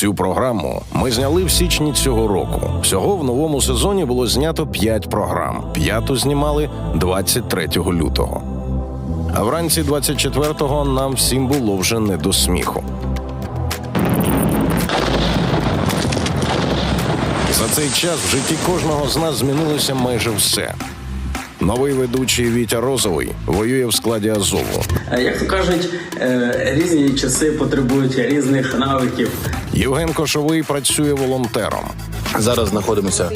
Цю програму ми зняли в січні цього року. Всього в новому сезоні було знято 5 програм. П'яту знімали 23 лютого. А вранці 24-го нам всім було вже не до сміху. За цей час в житті кожного з нас змінилося майже все. Новий ведучий Вітя Розовий воює в складі Азову. Е, Як то кажуть, е, різні часи потребують різних навиків. Євген Кошовий працює волонтером. Зараз знаходимося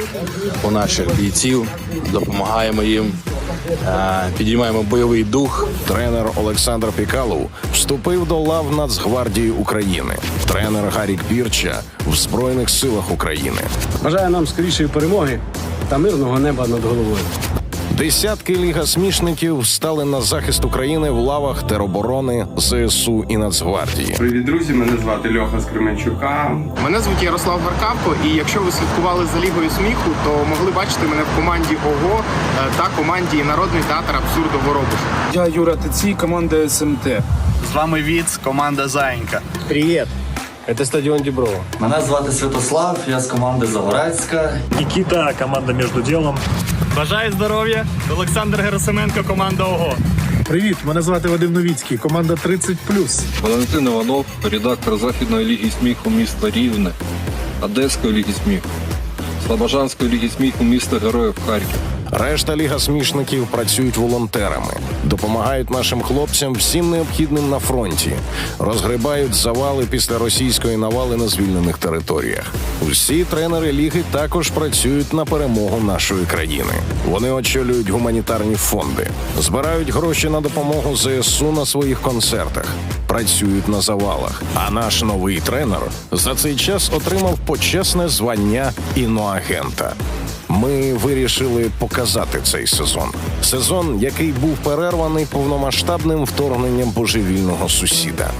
у наших бійців, допомагаємо їм, е, підіймаємо бойовий дух. Тренер Олександр Пікалов вступив до лав Нацгвардії України. Тренер Гарік Пірча в Збройних силах України. Бажаю нам скорішої перемоги та мирного неба над головою. Десятки лігасмішників стали на захист України в лавах тероборони, ЗСУ і Нацгвардії. Привіт, друзі! Мене звати Льоха з Кременчука. Мене звуть Ярослав Гаркавко, і якщо ви слідкували за лігою сміху, то могли бачити мене в команді ОГО е, та команді Народний театр абсурду Воробуш. Я Юра Тиці, команда СМТ. З вами Віц, команда Заїнька. Привіт! Це стадіон Діброва. Мене звати Святослав, я з команди Загорецька. Никита, команда «Между делом». Бажаю здоров'я! Олександр Герасименко, команда ОГО. Привіт, мене звати Вадим Новіцький, команда 30+. Валентин Іванов, редактор Західної ліги сміху міста Рівне, Одеської ліги сміху, Слобожанської ліги сміху міста Героїв Харків. Решта лігасмішників працюють волонтерами, допомагають нашим хлопцям всім необхідним на фронті, розгрибають завали після російської навали на звільнених територіях. Усі тренери ліги також працюють на перемогу нашої країни. Вони очолюють гуманітарні фонди, збирають гроші на допомогу ЗСУ на своїх концертах, працюють на завалах. А наш новий тренер за цей час отримав почесне звання іноагента. Ми вирішили показати цей сезон. Сезон, який був перерваний повномасштабним вторгненням божевільного сусіда.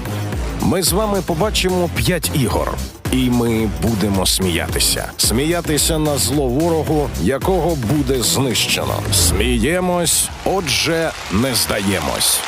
Ми з вами побачимо п'ять ігор, і ми будемо сміятися. Сміятися на зло ворогу, якого буде знищено. Сміємось, отже, не здаємось.